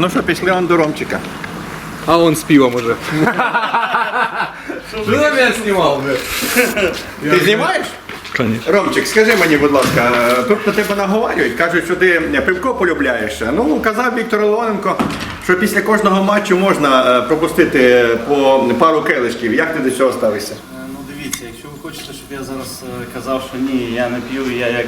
Ну що, пішли он до Ромчика. А он с пивом уже. Ты на меня снимал, Ти знімаєш? Конечно. Ромчик, скажи мені, будь ласка, тут на тебе наговорюють, кажуть, що ти пивко полюбляєш. Ну, казав Віктор Леоненко, що після кожного матчу можна е, пропустити по пару келишків. Як ти до цього ставишся? Е, Ну дивіться, якщо ви хочете, щоб я зараз е, казав, що ні, я не п'ю, я як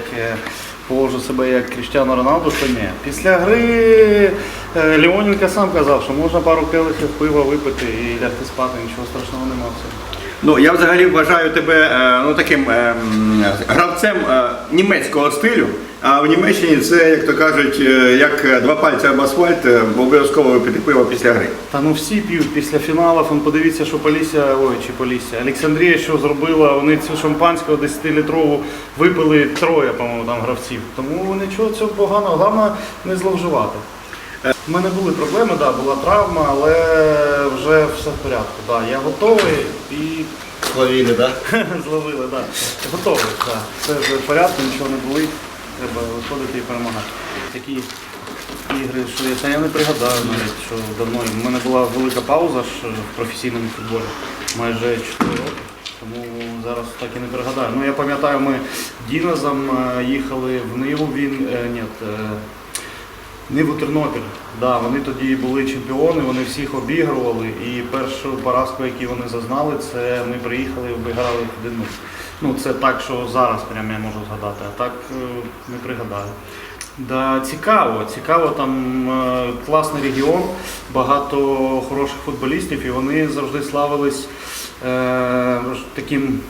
положу себе як Кріштіану Роналду, то ні. Після гри е, Леоненко сам казав, що можна пару келихів пива випити і лягти спати, нічого страшного нема. Ну, я взагалі вважаю тебе е, ну, таким е, гравцем е, німецького стилю. А в Німеччині це, як то кажуть, е, як два пальці об асфальт, е, обов'язково випити пиво після гри. Та ну всі п'ють після фіналів, он подивіться, що Полісся, ой, чи Полісся, Олександрія що зробила, вони цю шампанського 10-літрову випили троє, по-моєму, там гравців. Тому нічого цього поганого, головне не зловживати. У мене були проблеми, да, була травма, але вже все в порядку. Да. Я готовий і Словили, так? зловили, да. готовий. Да. Все вже в порядку, нічого не болить, треба виходити і перемагати. Такі ігри, що я, я не пригадаю навіть, що давно. У мене була велика пауза ж в професійному футболі, майже 4 роки. Тому зараз так і не пригадаю. Ну я пам'ятаю, ми Дінозом е, їхали в Ниву, він е, ні, е, Ниву Тернопіль. Да, вони тоді були чемпіони, вони всіх обігрували. І першу поразку, яку вони зазнали, це ми приїхали і обіграли їх 1 Ну це так, що зараз прям я можу згадати, а так е, не пригадаю. Да, цікаво, цікаво, там е, класний регіон, багато хороших футболістів, і вони завжди славились е, таким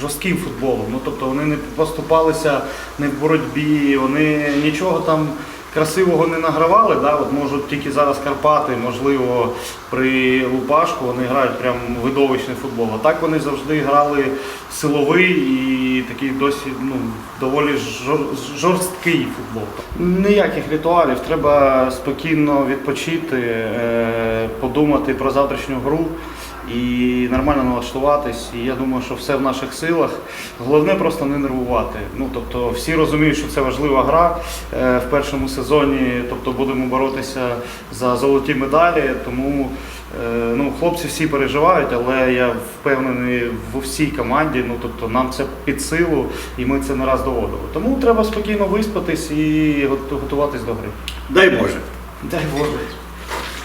жорстким футболом. Ну, тобто вони не поступалися не в боротьбі, вони нічого там красивого не награвали. Да? От можуть тільки зараз Карпати, можливо, при Лупашку вони грають прям видовищний футбол. А так вони завжди грали силовий і такий досить ну, доволі жор- жорсткий футбол. Ніяких ритуалів, треба спокійно відпочити, е, подумати про завтрашню гру і нормально налаштуватись. І я думаю, що все в наших силах. Головне просто не нервувати. Ну тобто всі розуміють, що це важлива гра е, в першому сезоні. Тобто будемо боротися за золоті медалі. Тому е, ну, хлопці всі переживають, але я впевнений в всій команді. Ну тобто нам це під силу, і ми це не раз доводили. Тому треба спокійно виспатись і готуватись до гри. Дай Боже. Дай Боже.